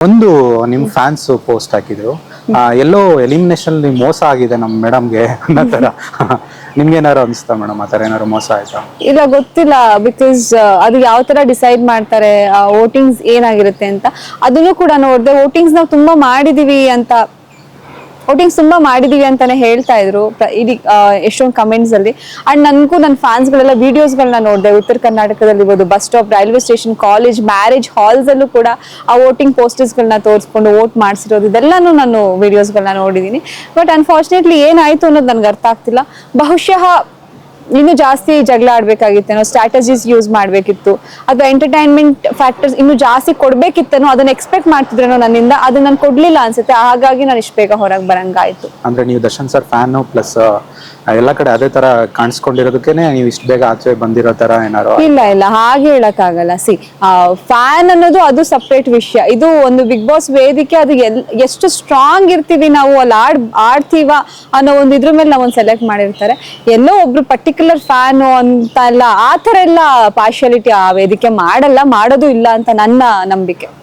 ಒಂದು ನಿಮ್ fans post ಹಾಕಿದ್ರು. ಆ, ಎಲ್ಲೋ ಎಲಿಮಿನೇಷನ್ ಮೋಸ ಆಗಿದೆ ನಮ್ ಮೇಡಮ್ಗೆ ಅನ್ನೋ ತರ ನಿಮ್ಗೆ ಏನಾರು ಅನ್ಸ್ತಾ ಮೇಡಮ್ ಆ ತರ ಏನಾರು ಮೋಸ ಆಯ್ತಾ? ಇಲ್ಲ ಗೊತ್ತಿಲ್ಲ ಬಿಕಾಸ್ ಅದು ಯಾವ ತರ ಡಿಸೈಡ್ ಮಾಡ್ತಾರೆ ವೋಟಿಂಗ್ಸ್ ಏನಾಗಿರುತ್ತೆ ಅಂತ. ಅದನ್ನು ಕೂಡ ನೋಡಿದೆ ವೋಟಿಂಗ್ಸ್ ನಾವು ತುಂಬಾ ಮಾಡಿದೀವಿ ಅಂತ ವೋಟಿಂಗ್ಸ್ ತುಂಬಾ ಮಾಡಿದೀವಿ ಅಂತಾನೆ ಹೇಳ್ತಾ ಇದ್ರು. ಇಡೀ ಎಷ್ಟೊಂದು ಕಮೆಂಟ್ಸ್ ಅಲ್ಲಿ. ಅಂಡ್ ನನಗೂ ನನ್ನ ಫ್ಯಾನ್ಸ್ ಗಳೆಲ್ಲ ವಿಡಿಯೋಸ್ ಗಳನ್ನ ನೋಡಿದೆ. ಉತ್ತರ ಕರ್ನಾಟಕದಲ್ಲಿ ಇರ್ಬೋದು bus stop railway station college marriage halls ಅಲ್ಲೂ ಕೂಡ ಆ ವೋಟಿಂಗ್ ಪೋಸ್ಟರ್ಸ್ ಗಳನ್ನ ತೋರಿಸ್ಕೊಂಡು ವೋಟ್ ಮಾಡಿಸಿರೋದು. ಇದೆಲ್ಲಾನು ನಾನು ವಿಡಿಯೋಸ್ ಗಳನ್ನ ನೋಡಿದೀನಿ. ಬಟ್ ಅನ್ಫಾರ್ಚುನೇಟ್ಲಿ ಏನಾಯ್ತು ಅನ್ನೋದು ನನ್ಗೆ ಅರ್ಥ ಆಗ್ತಿಲ್ಲ. ಬಹುಶಃ ಇನ್ನೂ ಜಾಸ್ತಿ ಜಗಳ ಆಡ್ಬೇಕಾಗಿತ್ತೇನೋ ಸ್ಟ್ರಾಟಜೀಸ್ ಯೂಸ್ ಮಾಡ್ಬೇಕಿತ್ತು ಅಥವಾ ಎಂಟರ್ಟೈನ್ಮೆಂಟ್ ಫ್ಯಾಕ್ಟರ್ಸ್ ಇನ್ನು ಜಾಸ್ತಿ ಕೊಡ್ಬೇಕಿತ್ತೇನೋ ಅದನ್ನ ಎಕ್ಸ್ಪೆಕ್ಟ್ ಮಾಡ್ತಿದ್ರೇನೋ ನನ್ನಿಂದ ಅದನ್ನ ನಾನು ಕೊಡ್ಲಿಲ್ಲ ಅನ್ಸುತ್ತೆ. ಹಾಗಾಗಿ ನಾನು ಇಷ್ಟು ಬೇಗ ಹೊರಗೆ ಬರಂಗಾಯ್ತು. ಅಂದ್ರೆ ನೀವು ದರ್ಶನ್ ಸರ್ ಫ್ಯಾನ್ ಪ್ಲಸ್ ಎಲ್ಲ ಕಡೆ ಅದೇ ತರ ಕಾಣಿಸ್ಕೊಂಡಿರೋದಕ್ಕೆ ನೀವು ಇಷ್ಟು ಬೇಗ ಆಚೆ ಬಂದಿರೋ ತರ ಏನಾರು ಇಲ್ಲ ಇಲ್ಲ ಹಾಗೆ ಹೇಳಕ್ಕಾಗಲ್ಲ. ಸಿ ಫ್ಯಾನ್ ಅನ್ನೋದು ಅದು ಸಪ್ರೇಟ್ ವಿಷಯ. ಇದು ಒಂದು ಬಿಗ್ ಬಾಸ್ ವೇದಿಕೆ ಅದು ಎಲ್ ಎಷ್ಟು ಸ್ಟ್ರಾಂಗ್ ಇರ್ತೀವಿ ನಾವು ಅಲ್ಲಿ ಆಡ್ ಆಡ್ತೀವ ಅನ್ನೋ ಒಂದು ಇದ್ರ ಮೇಲೆ ನಾವೊಂದು ಸೆಲೆಕ್ಟ್ ಮಾಡಿರ್ತಾರೆ. ಎಲ್ಲೋ ಒಬ್ರು ಪರ್ಟಿಕ್ಯುಲರ್ ಫ್ಯಾನ್ ಅಂತ ಎಲ್ಲ ಆ ಥರ ಎಲ್ಲ ಪಾರ್ಶಿಯಾಲಿಟಿ ಆ ವೇದಿಕೆ ಮಾಡಲ್ಲ, ಮಾಡೋದು ಇಲ್ಲ ಅಂತ ನನ್ನ ನಂಬಿಕೆ.